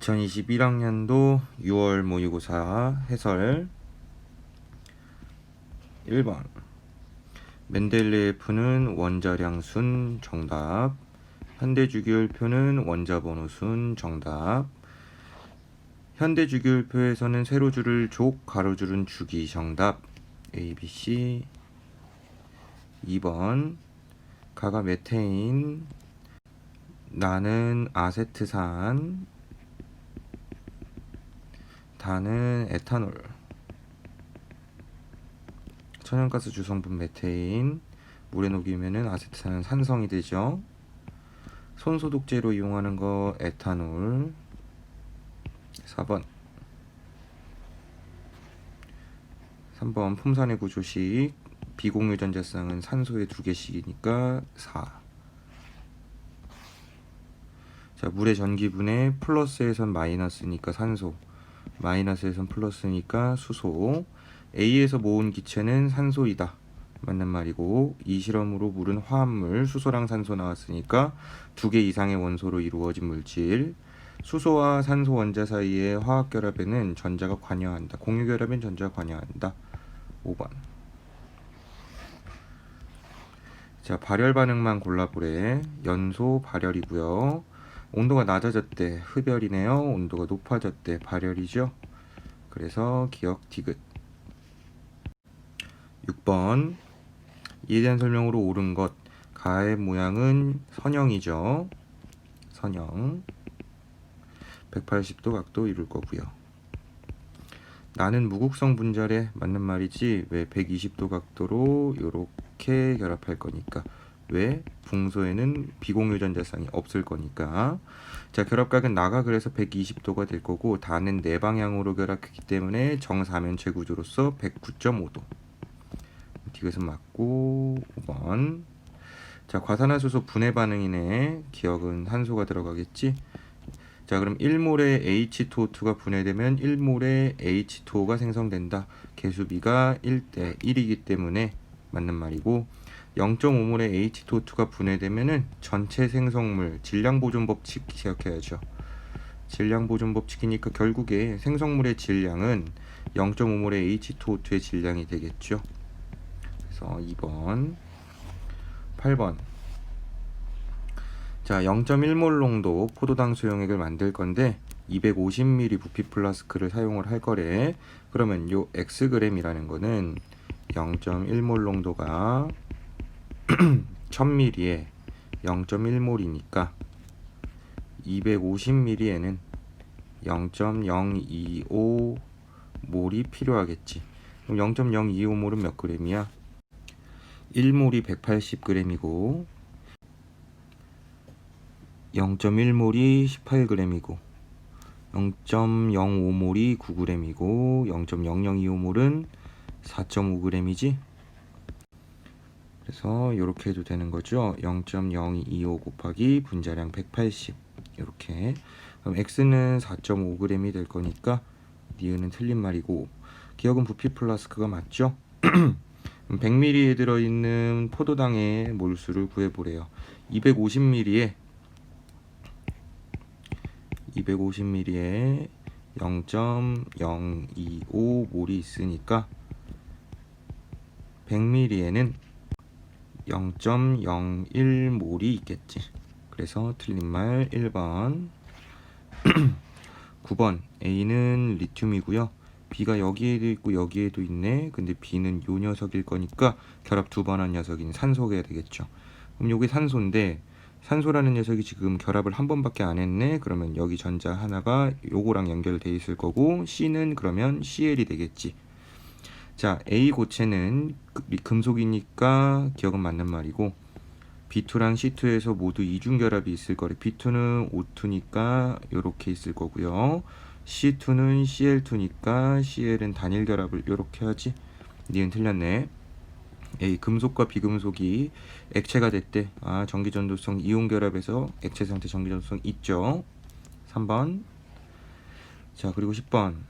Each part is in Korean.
2021학년도 6월 모의고사 해설. 1번. 멘델레예프는 원자량순 정답. 현대주기율표는 원자번호순 정답. 현대주기율표에서는 세로줄을 족, 가로줄은 주기 정답. A, B, C. 2번. 가가 메테인. 나는 아세트산 다는 에탄올. 천연가스 주성분 메테인. 물에 녹이면은 아세트산은 산성이 되죠. 손소독제로 이용하는 거 에탄올. 4번. 3번 풍산의 구조식. 비공유전자쌍은 산소의 두 개씩이니까 4 자, 물의 전기분해 플러스에선 마이너스니까 산소, 마이너스에선 플러스니까 수소. A에서 모은 기체는 산소이다. 맞는 말이고 이 실험으로 물은 화합물, 수소랑 산소 나왔으니까 두 개 이상의 원소로 이루어진 물질. 수소와 산소 원자 사이의 화학 결합에는 전자가 관여한다. 공유 결합엔 전자가 관여한다. 5번. 자, 발열 반응만 골라보래. 연소 발열이고요. 온도가 낮아졌대 흡열이네요. 온도가 높아졌대 발열이죠. 그래서 기억 디귿. 6번 이에 대한 설명으로 옳은 것 가의 모양은 선형이죠. 선형 180도 각도 이룰 거고요. 나는 무극성 분자래 맞는 말이지 왜 120도 각도로 이렇게 결합할 거니까 왜 붕소에는 비공유전자쌍이 없을 거니까. 자 결합각은 나가 그래서 120도가 될 거고 다는 네 방향으로 결합했기 때문에 정사면체 구조로서 109.5도. 디귿은 맞고 5번. 자 과산화수소 분해 반응이네. 기억은 산소가 들어가겠지? 자 그럼 1몰의 H2O2가 분해되면 1몰의 H2O가 생성된다. 개수비가 1대 1이기 때문에 맞는 말이고 0.5몰의 H2O2가 분해되면은 전체 생성물 질량 보존 법칙 기억해야죠. 질량 보존 법칙이니까 결국에 생성물의 질량은 0.5몰의 H2O2의 질량이 되겠죠. 그래서 2번, 8번. 자, 0.1몰 농도 포도당 수용액을 만들 건데 250ml 부피 플라스크를 사용을 할 거래. 그러면 요 Xg이라는 거는 0.1몰 농도가 1000ml에 0.1몰이니까 250ml에는 0.025몰이 필요하겠지. 그럼 0.025몰은 몇 그램이야? 1몰이 180g이고 0.1몰이 18g이고 0.05몰이 9g이고 0.0025몰은 4.5g이지? 그래서 이렇게 해도 되는 거죠. 0.0225 곱하기 분자량 180 이렇게 그럼 x는 4.5g이 될 거니까 니은은 틀린 말이고 기억은 부피 플라스크가 맞죠? 100ml에 들어있는 포도당의 몰수를 구해보래요. 250ml에 250ml에 0.025몰이 있으니까 100ml에는 0.01몰이 있겠지. 그래서 틀린 말 1번. 9번 A는 리튬이고요. B가 여기에도 있고 여기에도 있네. 근데 B는 요 녀석일 거니까 결합 두 번 한 녀석인 산소가 되겠죠. 그럼 요게 산소인데 산소라는 녀석이 지금 결합을 한 번밖에 안 했네. 그러면 여기 전자 하나가 요거랑 연결돼 있을 거고 C는 그러면 CL이 되겠지. 자, A 고체는 금속이니까 기억은 맞는 말이고 B2랑 C2에서 모두 이중 결합이 있을 거래. B2는 O2니까 이렇게 있을 거고요. C2는 Cl2니까 Cl은 단일 결합을 이렇게 하지. 니은 틀렸네. A 금속과 비금속이 액체가 됐대. 아, 전기 전도성 이온 결합에서 액체 상태 전기 전도성 있죠. 3번. 자, 그리고 10번.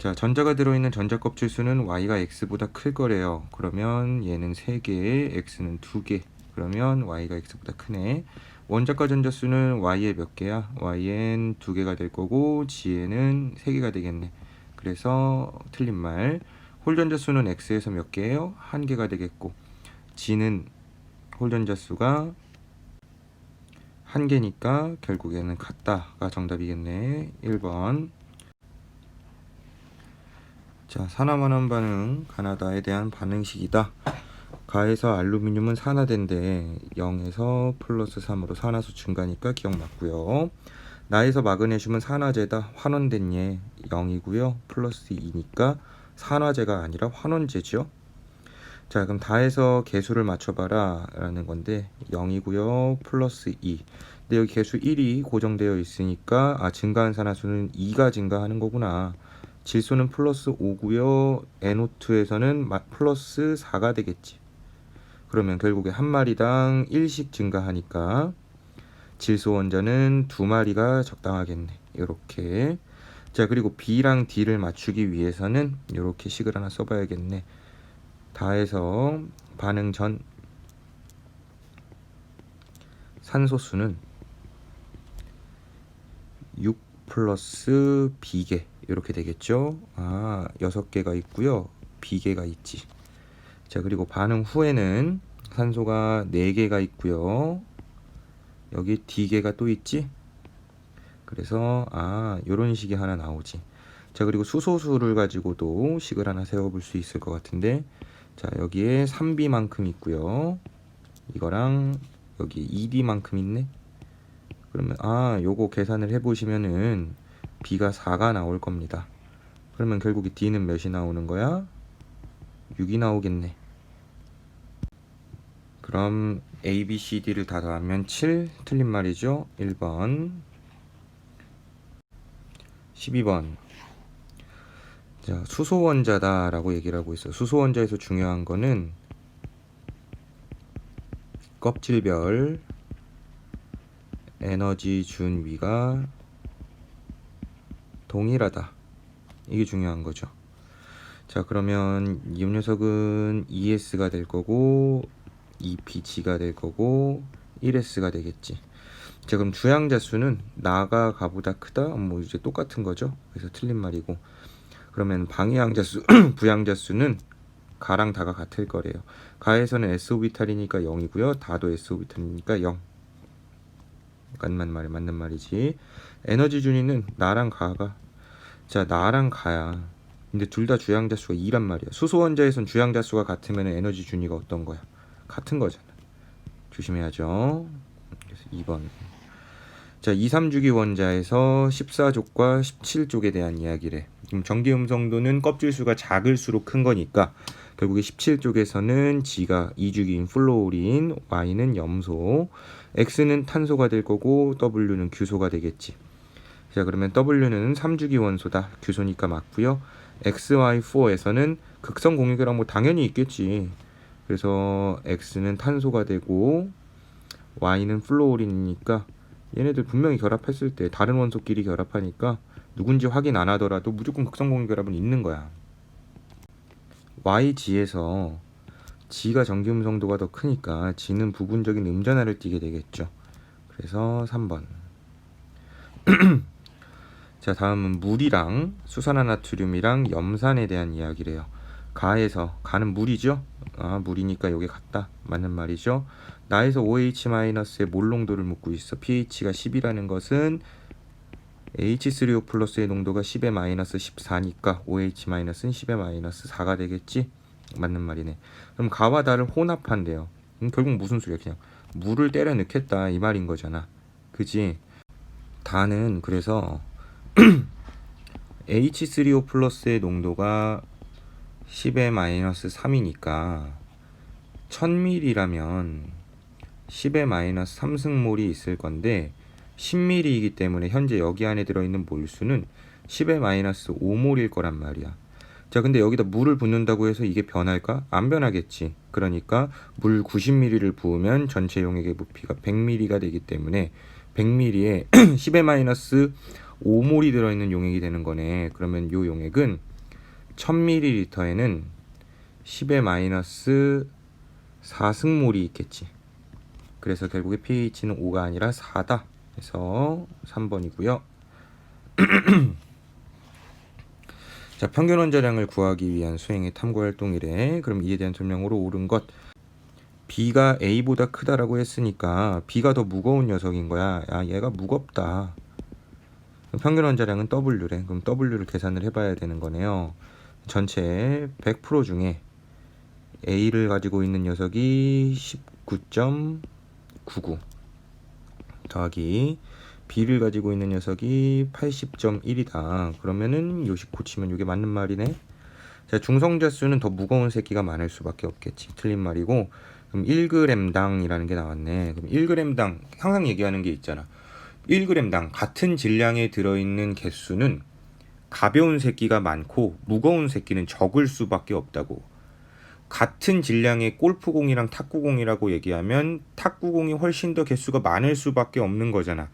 자, 전자가 들어있는 전자 껍질 수는 y가 x보다 클 거래요. 그러면 얘는 3개, x는 2개. 그러면 y가 x보다 크네. 원자과 전자 수는 Y에 몇 개야? Y엔 두 개가 될 거고 G에는 세 개가 되겠네. 그래서 틀린 말. 홀 전자 수는 X에서 몇 개예요? 한 개가 되겠고 G는 홀 전자 수가 한 개니까 결국에는 같다가 정답이겠네. 1번. 자, 산화만원 반응 가나다에 대한 반응식이다. 가에서 알루미늄은 산화된데 0에서 플러스 3으로 산화수 증가니까 기억 맞고요. 나에서 마그네슘은 산화제다. 환원된 예 0이고요. 플러스 2니까 산화제가 아니라 환원제죠. 자, 그럼 다해서 개수를 맞춰봐라 라는 건데 0이고요. 플러스 2. 근데 여기 개수 1이 고정되어 있으니까 아 증가한 산화수는 2가 증가하는 거구나. 질소는 플러스 5고요. NO2에서는 플러스 4가 되겠지. 그러면 결국에 한 마리당 1씩 증가하니까 질소 원자는 두 마리가 적당하겠네. 이렇게. 자, 그리고 B랑 D를 맞추기 위해서는 이렇게 식을 하나 써봐야겠네. 다 해서 반응 전 산소수는 6 플러스 B개 이렇게 되겠죠. 아, 6개가 있고요. B개가 있지. 자, 그리고 반응 후에는 산소가 4개가 있고요. 여기 D개가 또 있지? 그래서 아, 요런 식이 하나 나오지. 자, 그리고 수소수를 가지고도 식을 하나 세워 볼 수 있을 것 같은데 자, 여기에 3B만큼 있고요. 이거랑 여기 2D만큼 있네. 그러면 아, 요거 계산을 해 보시면은 B가 4가 나올 겁니다. 그러면 결국에 D는 몇이 나오는 거야? 6이 나오겠네. 그럼 A, B, C, D를 다 더하면 7 틀린 말이죠. 1번 12번 자, 수소원자다 라고 얘기를 하고 있어요. 수소원자에서 중요한 거는 껍질별 에너지 준위가 동일하다. 이게 중요한 거죠. 자, 그러면 이 녀석은 ES가 될 거고 EPG가 될 거고 1S가 되겠지. 자, 그럼 주양자 수는 나가 가보다 크다. 뭐 이제 똑같은 거죠. 그래서 틀린 말이고. 그러면 방해양자 수, 부양자 수는 가랑 다가 같을 거래요. 가에서는 S오비탈이니까 0이고요. 다도 S오비탈이니까 0. 맞는 말이 맞는 말이지. 에너지 준위는 나랑 가가 자 나랑 가야. 근데 둘 다 주양자 수가 2란 말이야. 수소 원자에선 주양자 수가 같으면 에너지 준위가 어떤 거야? 같은 거잖아. 조심해야죠. 그래서 2번. 자, 2, 3주기 원자에서 14족과 17족에 대한 이야기래. 그럼 전기 음성도는 껍질 수가 작을수록 큰 거니까 결국에 17쪽에서는 G가 2주기인 플로린, Y는 염소, X는 탄소가 될 거고 W는 규소가 되겠지. 자, 그러면 W는 3주기 원소다. 규소니까 맞고요. XY4에서는 극성 공유계랑 뭐 당연히 있겠지. 그래서 X는 탄소가 되고 Y는 플로린이니까 얘네들 분명히 결합했을 때 다른 원소끼리 결합하니까 누군지 확인 안 하더라도 무조건 극성 공유 결합은 있는 거야. YG에서 G가 전기 음성도가 더 크니까 G는 부분적인 음전하를 띠게 되겠죠. 그래서 3번. 자, 다음은 물이랑 수산화나트륨이랑 염산에 대한 이야기래요. 가에서 가는 물이죠. 아, 물이니까 여기 같다. 맞는 말이죠. 나에서 OH-의 몰 농도를 묻고 있어. pH가 10이라는 것은 H3O 플러스의 농도가 10의 마이너스 14니까 OH-는 10의 마이너스 4가 되겠지? 맞는 말이네. 그럼 가와 다를 혼합한대요. 음, 결국 무슨 소리야? 그냥 물을 때려 넣겠다 이 말인 거잖아. 그지? 다는 그래서 H3O 플러스의 농도가 10의 마이너스 3이니까 1000ml라면 10의 마이너스 3승몰이 있을 건데 10ml이기 때문에 현재 여기 안에 들어있는 몰수는 10의 마이너스 5몰일 거란 말이야. 자, 근데 여기다 물을 붓는다고 해서 이게 변할까? 안 변하겠지. 그러니까 물 90ml를 부으면 전체 용액의 부피가 100ml가 되기 때문에 100ml에 10의 마이너스 5몰이 들어있는 용액이 되는 거네. 그러면 요 용액은 1000ml에는 10의 마이너스 4승몰이 있겠지. 그래서 결국에 pH는 5가 아니라 4다. 그래서 3번이고요. 자, 평균 원자량을 구하기 위한 수행의 탐구 활동 이래. 그럼 이에 대한 설명으로 옳은 것. B가 A보다 크다라고 했으니까 B가 더 무거운 녀석인 거야. 야, 얘가 무겁다. 평균 원자량은 W래. 그럼 W를 계산을 해봐야 되는 거네요. 전체 100% 중에 A를 가지고 있는 녀석이 19.99 더하기 B를 가지고 있는 녀석이 80.1이다. 그러면은 요식 고치면 이게 맞는 말이네. 자, 중성자 수는 더 무거운 새끼가 많을 수밖에 없겠지. 틀린 말이고. 그럼 1g당이라는 게 나왔네. 그럼 1g당 항상 얘기하는 게 있잖아. 1g당 같은 질량에 들어 있는 개수는 가벼운 새끼가 많고 무거운 새끼는 적을 수밖에 없다고. 같은 질량의 골프공이랑 탁구공이라고 얘기하면 탁구공이 훨씬 더 개수가 많을 수밖에 없는 거잖아.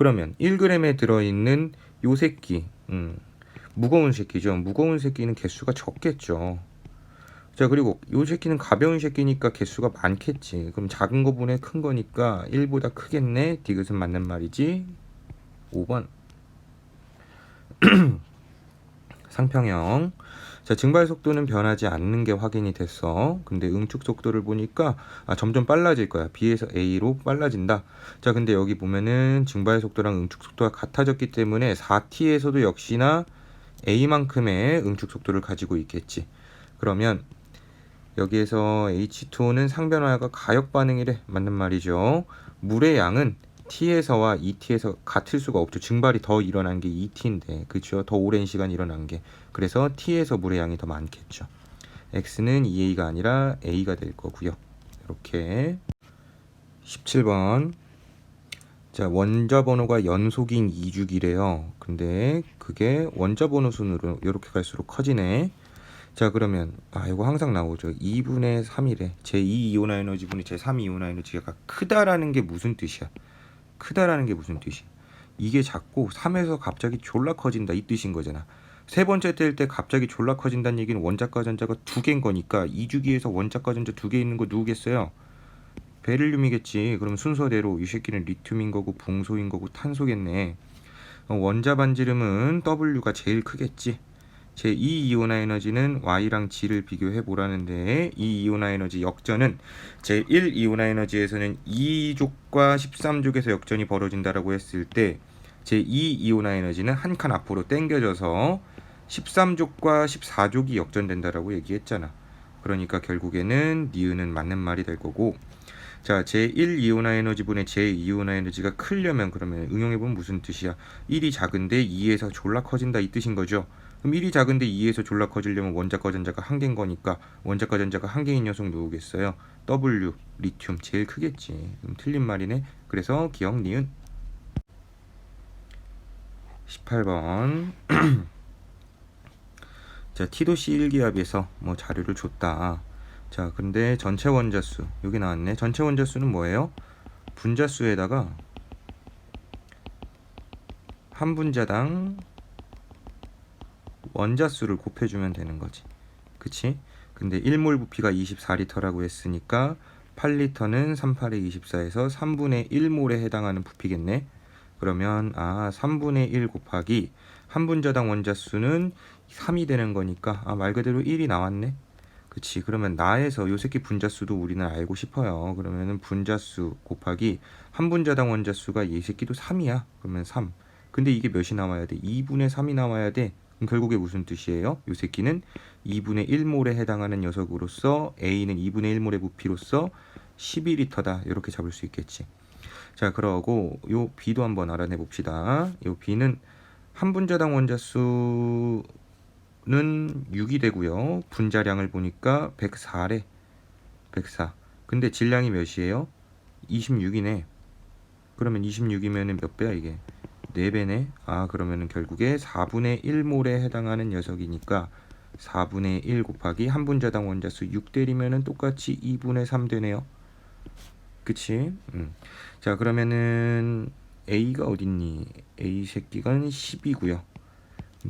그러면 1g에 들어있는 요 새끼, 음, 무거운 새끼죠. 무거운 새끼는 개수가 적겠죠. 자 그리고 요 새끼는 가벼운 새끼니까 개수가 많겠지. 그럼 작은 거분에 큰 거니까 1보다 크겠네. 디귿은 맞는 말이지. 5번. 상평형. 자, 증발 속도는 변하지 않는 게 확인이 됐어. 근데 응축 속도를 보니까 아, 점점 빨라질 거야. B에서 A로 빨라진다. 자, 근데 여기 보면은 증발 속도랑 응축 속도가 같아졌기 때문에 4T에서도 역시나 A만큼의 응축 속도를 가지고 있겠지. 그러면 여기에서 H2O는 상변화가 가역 반응이래. 맞는 말이죠. 물의 양은 T에서와 ET에서 같을 수가 없죠. 증발이 더 일어난 게 ET인데, 그렇죠? 더 오랜 시간 일어난 게. 그래서 T에서 물의 양이 더 많겠죠. X는 EA가 아니라 A가 될 거고요. 이렇게 17번. 자, 원자 번호가 연속인 2주기래요. 근데 그게 원자 번호 순으로 이렇게 갈수록 커지네. 자 그러면 아 이거 항상 나오죠 2분의 3이래 제2 이온화 에너지분이 제3 이온화 에너지가 크다라는 게 무슨 뜻이야 크다라는 게 무슨 뜻이야 이게 작고 3에서 갑자기 졸라 커진다 이 뜻인 거잖아 세 번째 뗄때 갑자기 졸라 커진다는 얘기는 원자과 전자가 두 개인 거니까 2주기에서 원자과 전자 두 개 있는 거 누구겠어요? 베릴륨이겠지. 그럼 순서대로 이 새끼는 리튬인 거고 붕소인 거고 탄소겠네. 어, 원자 반지름은 W가 제일 크겠지. 제2 이온화 에너지는 Y랑 G를 비교해 보라는데 이 이온화 에너지 역전은 제1 이온화 에너지에서는 2족과 13족에서 역전이 벌어진다라고 했을 때 제2 이온화 에너지는 한 칸 앞으로 당겨져서 13족과 14족이 역전된다라고 얘기했잖아. 그러니까 결국에는 니은은 맞는 말이 될 거고 자, 제1 이온화 에너지 분의 제2 이온화 에너지가 크려면 그러면 응용해 보면 무슨 뜻이야? 1이 작은데 2에서 졸라 커진다 이 뜻인 거죠. 그럼 1이 작은데 2에서 졸라 커지려면 원자과 전자가 한 개인 거니까 원자과 전자가 한 개인 녀석 누구겠어요? W, 리튬 제일 크겠지. 그럼 틀린 말이네. 그래서 기억 니은 18번 자, T도시 1기압에서 뭐 자료를 줬다. 자, 근데 전체 원자수 여기 나왔네. 전체 원자수는 뭐예요? 분자수에다가 한 분자당 원자수를 곱해주면 되는 거지. 그치? 근데 1몰 부피가 24리터라고 했으니까 8리터는 38에 24에서 3분의 1몰에 해당하는 부피겠네. 그러면 아 3분의 1 곱하기 한 분자당 원자수는 3이 되는 거니까 아 말 그대로 1이 나왔네. 그치 그러면 나에서 요 새끼 분자수도 우리는 알고 싶어요. 그러면은 분자수 곱하기 한 분자당 원자수가 이 새끼도 3이야. 그러면 3. 근데 이게 몇이 나와야 돼? 2분의 3이 나와야 돼. 그럼 결국에 무슨 뜻이에요? 요 새끼는 2분의 1몰에 해당하는 녀석으로서 A는 2분의 1몰의 부피로서 12리터다. 이렇게 잡을 수 있겠지. 자, 그러고 요 B도 한번 알아내 봅시다. 요 B는 한 분자당 원자수 는 6이 되고요. 분자량을 보니까 104래. 104. 근데 질량이 몇이에요? 26이네. 그러면 26이면은 몇 배야 이게? 4배네. 아, 그러면은 결국에 4분의 1몰에 해당하는 녀석이니까 4분의 1 곱하기 한 분자당 원자수 6 때리면은 똑같이 2분의 3 되네요. 그치? 음. 자, 그러면은 A가 어딨니? A 새끼가 10이고요.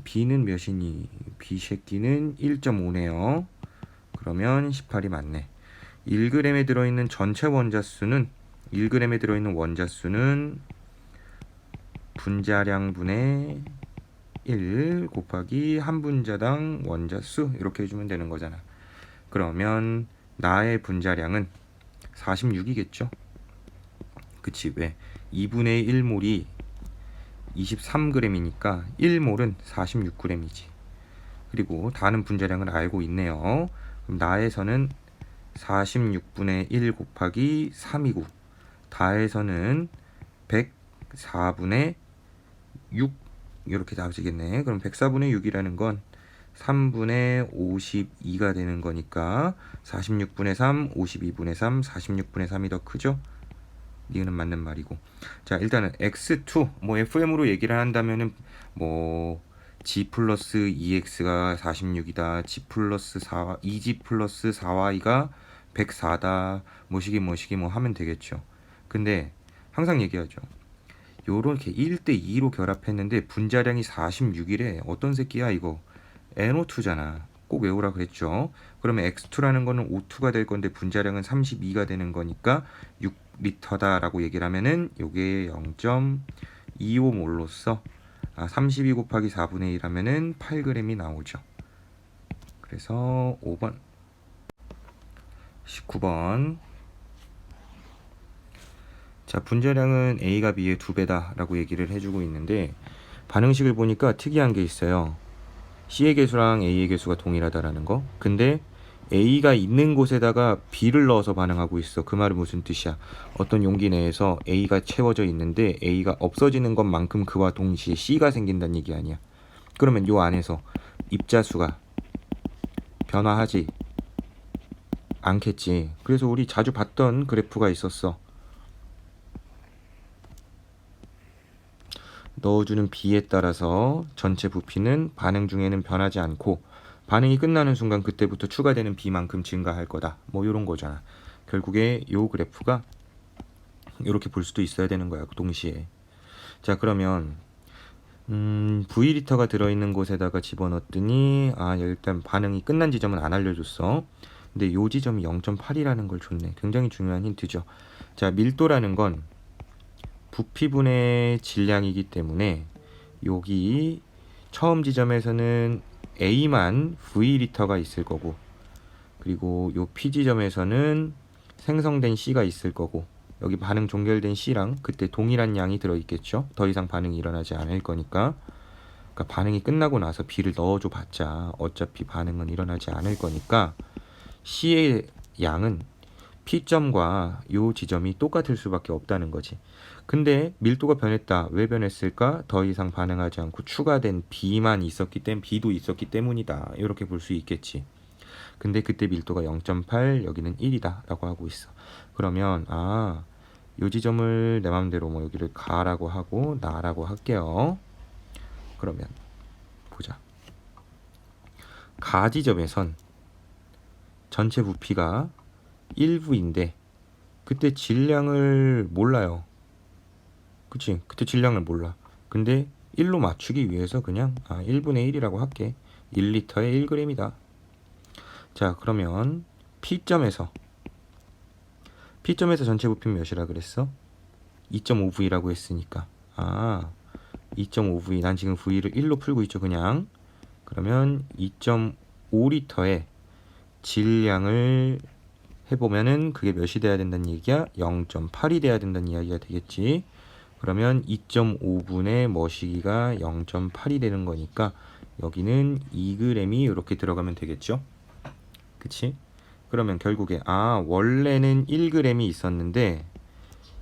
B는 몇이니? B 새끼는 1.5네요. 그러면 18이 맞네. 1g에 들어있는 전체 원자수는 1g에 들어있는 원자 수는 분자량분의 1 곱하기 한 분자당 원자 수 이렇게 해주면 되는 거잖아. 그러면 나의 분자량은 46이겠죠? 그치 왜? 2분의 1몰이 23g이니까 1몰은 46g이지. 그리고 다른 분자량을 알고 있네요. 그럼 나에서는 46분의 1 곱하기 3이고 다에서는 104분의 6 이렇게 나오시겠네. 그럼 104분의 6이라는 건 3분의 52가 되는 거니까 46분의 3, 52분의 3, 46분의 3이 더 크죠? 니은은 맞는 말이고. 자, 일단은 x2 뭐 fm으로 얘기를 한다면은 뭐 g 플러스 2x가 46이다. g 플러스 4 2g 플러스 4y가 104다. 뭐시기 뭐시기 뭐 하면 되겠죠. 근데 항상 얘기하죠. 요렇게 1대 2로 결합했는데 분자량이 46이래. 어떤 새끼야 이거? NO2잖아. 꼭 외우라 그랬죠. 그러면 X2라는 거는 O2가 될 건데 분자량은 32가 되는 거니까 6 리터다라고 얘기를 하면은 요게 0.25몰로써 아, 32 곱하기 4분의 1 하면은 8g이 나오죠. 그래서 5번 19번 자 분자량은 A가 B의 두 배다 라고 얘기를 해주고 있는데 반응식을 보니까 특이한 게 있어요. C의 개수랑 A의 개수가 동일하다라는 거. 근데 A가 있는 곳에다가 B를 넣어서 반응하고 있어. 그 말은 무슨 뜻이야? 어떤 용기 내에서 A가 채워져 있는데 A가 없어지는 것만큼 그와 동시에 C가 생긴다는 얘기 아니야. 그러면 요 안에서 입자 수가 변화하지 않겠지. 그래서 우리 자주 봤던 그래프가 있었어. 넣어주는 B에 따라서 전체 부피는 반응 중에는 변하지 않고 반응이 끝나는 순간 그때부터 추가되는 B만큼 증가할 거다. 뭐 이런 거잖아. 결국에 요 그래프가 이렇게 볼 수도 있어야 되는 거야. 동시에. 자 그러면 음, V리터가 들어있는 곳에다가 집어넣었더니 아 일단 반응이 끝난 지점은 안 알려줬어. 근데 요 지점이 0.8이라는 걸 줬네. 굉장히 중요한 힌트죠. 자 밀도라는 건 부피분의 질량이기 때문에 여기 처음 지점에서는 A만 V리터가 있을 거고 그리고 요 P 지점에서는 생성된 C가 있을 거고 여기 반응 종결된 C랑 그때 동일한 양이 들어 있겠죠. 더 이상 반응이 일어나지 않을 거니까 그러니까 반응이 끝나고 나서 B를 넣어줘 봤자 어차피 반응은 일어나지 않을 거니까 C의 양은 P점과 요 지점이 똑같을 수밖에 없다는 거지. 근데 밀도가 변했다. 왜 변했을까? 더 이상 반응하지 않고 추가된 B만 있었기 때문에 B도 있었기 때문이다. 이렇게 볼 수 있겠지. 근데 그때 밀도가 0.8, 여기는 1이다. 라고 하고 있어. 그러면, 아, 요 지점을 내 맘대로 뭐 여기를 가라고 하고, 나라고 할게요. 그러면, 보자. 가 지점에선 전체 부피가 1부인데, 그때 질량을 몰라요. 그치? 그때 질량을 몰라. 근데 1로 맞추기 위해서 그냥 아, 1분의 1이라고 할게. 1리터에 1g이다. 자, 그러면 P점에서 P점에서 전체 부피 몇이라 그랬어? 2.5V라고 했으니까. 아, 2.5V. 난 지금 V를 1로 풀고 있죠, 그냥. 그러면 2.5리터의 질량을 해보면은 그게 몇이 돼야 된다는 얘기야? 0.8이 돼야 된다는 이야기가 되겠지. 그러면 2.5분의 머시기가 0.8이 되는 거니까 여기는 2g이 이렇게 들어가면 되겠죠? 그치? 그러면 결국에 아 원래는 1g이 있었는데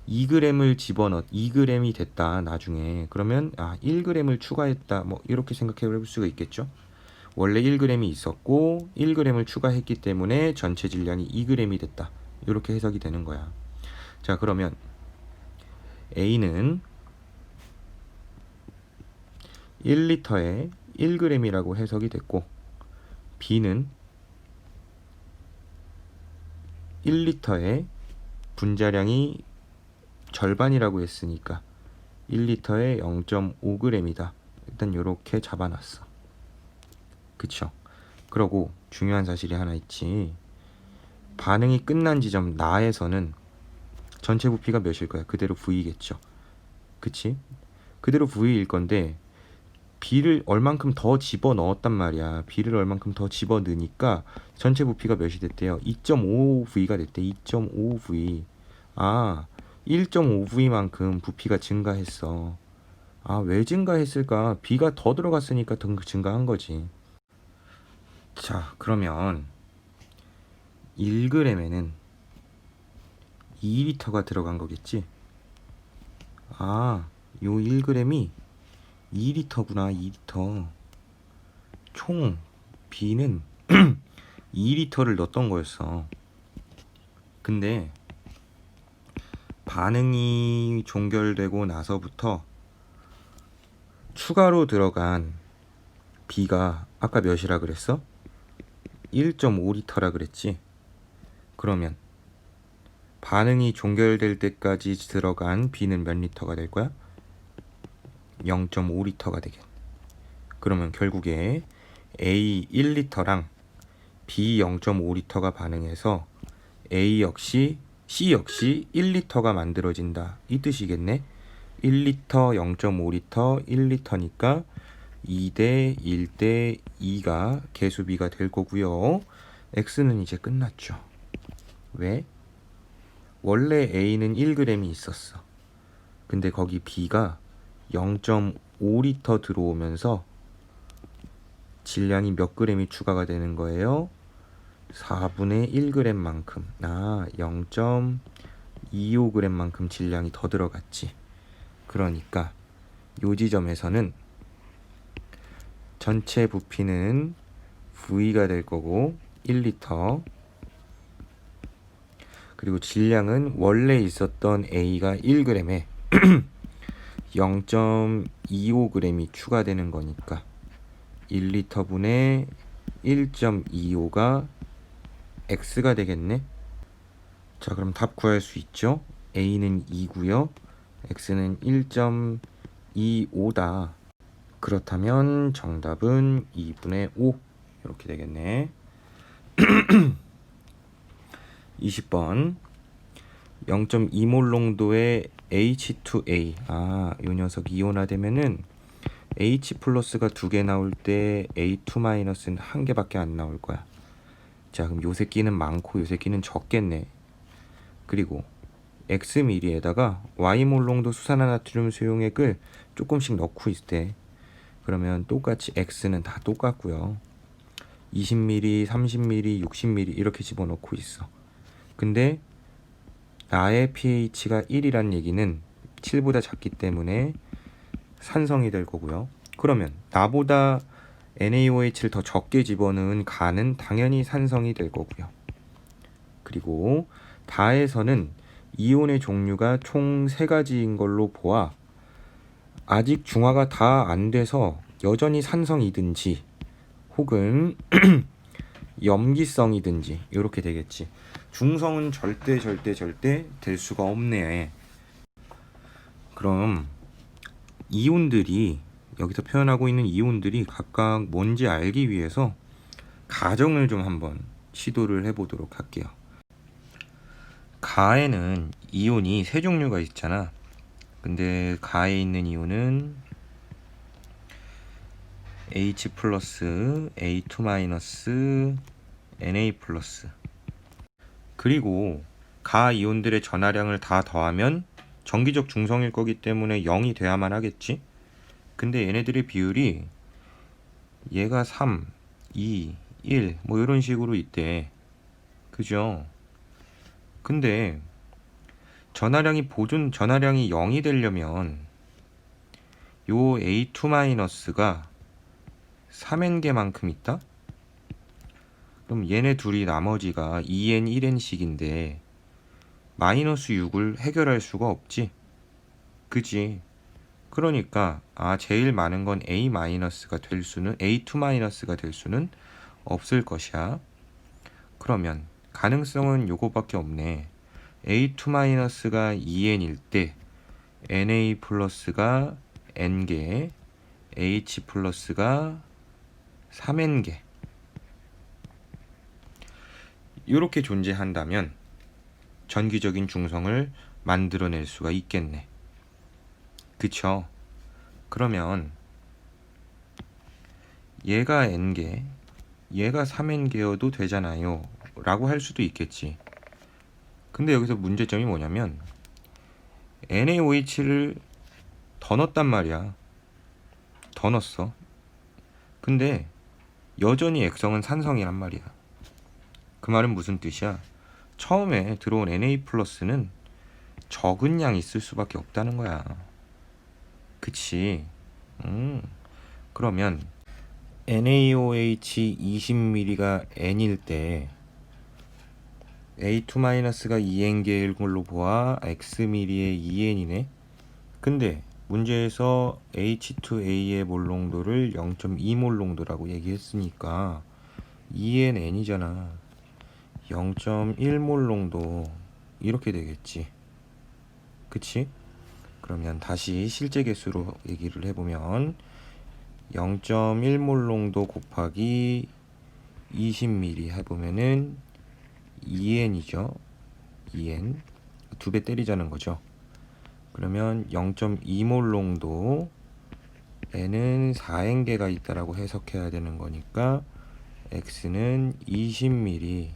2g을 집어넣 2g이 됐다 나중에 그러면 아 1g을 추가했다 뭐 이렇게 생각해 볼 수가 있겠죠? 원래 1g이 있었고 1g을 추가했기 때문에 전체 질량이 2g이 됐다 이렇게 해석이 되는 거야. 자 그러면 A는 1리터에 1g이라고 해석이 됐고 B는 1리터에 분자량이 절반이라고 했으니까 1리터에 0.5g이다. 일단 이렇게 잡아놨어. 그쵸? 그러고 중요한 사실이 하나 있지. 반응이 끝난 지점 나에서는 전체 부피가 몇일 거야? 그대로 V겠죠. 그치? 그대로 V일 건데 B를 얼만큼 더 집어 넣었단 말이야. B를 얼만큼 더 집어 넣으니까 전체 부피가 몇이 됐대요? 2.5V가 됐대. 2.5V. 아, 1.5V만큼 부피가 증가했어. 아, 왜 증가했을까? B가 더 들어갔으니까 더 증가한 거지. 자, 그러면 1g에는 2리터가 들어간 거겠지? 아, 요 1g이 2리터구나, 2리터. 총 B는 2리터를 넣었던 거였어. 근데 반응이 종결되고 나서부터 추가로 들어간 B가 아까 몇이라 그랬어? 1.5리터라 그랬지? 그러면 반응이 종결될 때까지 들어간 B는 몇 리터가 될 거야? 0.5리터가 되겠. 그러면 결국에 A 1리터랑 B 0.5리터가 반응해서 A 역시 C 역시 1리터가 만들어진다. 이 뜻이겠네. 1리터 0.5리터 1리터니까 2대 1대 2가 개수비가 될 거고요. X는 이제 끝났죠. 왜? 원래 A는 1g이 있었어. 근데 거기 B가 0.5리터 들어오면서 질량이 몇 g이 추가가 되는 거예요? 4분의 1g만큼. 아, 0.25g만큼 질량이 더 들어갔지. 그러니까 요 지점에서는 전체 부피는 V가 될 거고 1리터 그리고 질량은 원래 있었던 A가 1g에 0.25g이 추가되는 거니까 1리터분의 1.25가 X가 되겠네. 자, 그럼 답 구할 수 있죠? A는 2고요. X는 1.25다. 그렇다면 정답은 2분의 5 이렇게 되겠네. 20번 0.2몰 농도의 H2A 아, 요 녀석 이온화되면은 H 플러스가 두 개 나올 때 A2 마이너스는 한 개밖에 안 나올 거야. 자, 그럼 요 새끼는 많고 요 새끼는 적겠네. 그리고 X 미리에다가 Y 몰 농도 수산화나트륨 수용액을 조금씩 넣고 있을 때 그러면 똑같이 X는 다 똑같고요. 20ml, 30ml, 60ml 이렇게 집어넣고 있어. 근데 나의 pH가 1이란 얘기는 7보다 작기 때문에 산성이 될 거고요. 그러면 나보다 NaOH를 더 적게 집어넣은 가는 당연히 산성이 될 거고요. 그리고 다에서는 이온의 종류가 총세 가지인 걸로 보아 아직 중화가 다 안 돼서 여전히 산성이든지 혹은 염기성이든지 이렇게 되겠지. 중성은 절대 절대 절대 될 수가 없네. 그럼 이온들이 여기서 표현하고 있는 이온들이 각각 뭔지 알기 위해서 가정을 좀 한번 시도를 해보도록 할게요. 가에는 이온이 세 종류가 있잖아. 근데 가에 있는 이온은 H 플러스, A2 마이너스, Na 플러스. 그리고 가 이온들의 전하량을 다 더하면 정기적 중성일 거기 때문에 0이 돼야만 하겠지. 근데 얘네들의 비율이 얘가 3, 2, 1, 뭐 이런 식으로 있대. 그죠? 근데 전하량이 보존 전하량이 0이 되려면 요 A2 마이너스가 3n개만큼 있다? 그럼 얘네 둘이 나머지가 2n, 1n씩인데 마이너스 6을 해결할 수가 없지. 그지? 그러니까 아 제일 많은 건 A 마이너스가 될 수는 A2 마이너스가 될 수는 없을 것이야. 그러면 가능성은 요거밖에 없네. A2 마이너스가 2n일 때 Na 플러스가 n개, H 플러스가 3n개. 이렇게 존재한다면 전기적인 중성을 만들어낼 수가 있겠네. 그쵸? 그러면 얘가 n개, 얘가 3n개여도 되잖아요. 라고 할 수도 있겠지. 근데 여기서 문제점이 뭐냐면 NaOH를 더 넣었단 말이야. 더 넣었어. 근데 여전히 액성은 산성이란 말이야. 그 말은 무슨 뜻이야? 처음에 들어온 Na 플러스는 적은 양이 있을 수밖에 없다는 거야. 그치? 음. 그러면 NaOH 20ml가 N일 때 A2-가 2N개일 걸로 보아 Xml의 2N이네. 근데 문제에서 H2A의 몰농도를 0.2몰농도라고 얘기했으니까 2NN이잖아. 0.1몰농도 이렇게 되겠지. 그치? 그러면 다시 실제 개수로 얘기를 해보면 0.1몰농도 곱하기 20ml 해보면은 2n이죠. 2n 두 배 때리자는 거죠. 그러면 0.2몰농도 n은 4n개가 있다라고 해석해야 되는 거니까 x는 20ml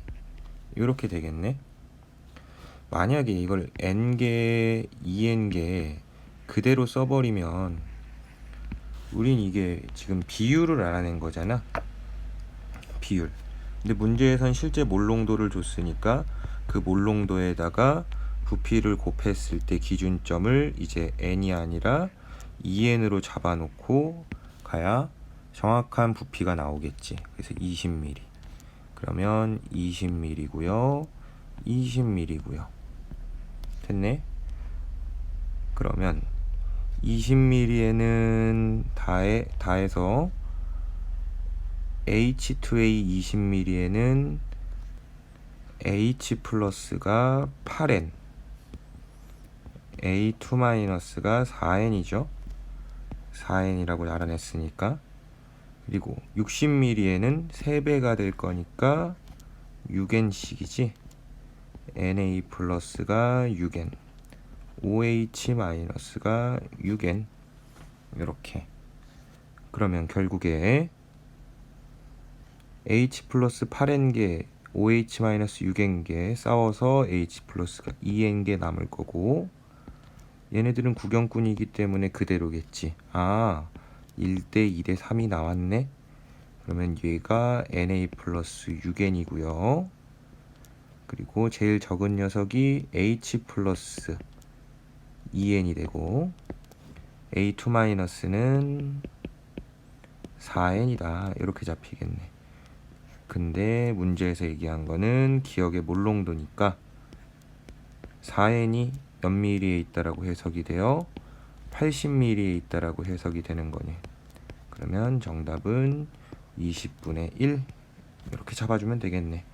이렇게 되겠네. 만약에 이걸 n개, 2n개 그대로 써버리면 우린 이게 지금 비율을 알아낸 거잖아. 비율. 근데 문제에선 실제 몰농도를 줬으니까 그 몰농도에다가 부피를 곱했을 때 기준점을 이제 n이 아니라 2n으로 잡아놓고 가야 정확한 부피가 나오겠지. 그래서 20ml. 그러면 20ml고요. 20ml고요. 됐네. 그러면 20ml에는 다해 다해서 H2A 20ml에는 H 플러스가 8N, A2 마이너스가 4N이죠. 4N이라고 알아냈으니까. 그리고 60ml에는 3배가 될 거니까 6N씩이지. Na 플러스가 6N, OH 마이너스가 6N. 이렇게. 그러면 결국에 H 플러스 8N개, OH 마이너스 6N개 싸워서 H 플러스가 2N개 남을 거고 얘네들은 구경꾼이기 때문에 그대로겠지. 아, 1대 2대 3이 나왔네. 그러면 얘가 Na 플러스 6N이고요. 그리고 제일 적은 녀석이 H 플러스 2N이 되고 A2 마이너스는 4N이다. 이렇게 잡히겠네. 근데 문제에서 얘기한 거는 기억의 몰롱도니까 4n이 연밀리에 있다라고 해석이 되어 80ml에 있다라고 해석이 되는 거니. 그러면 정답은 20분의 1 이렇게 잡아주면 되겠네.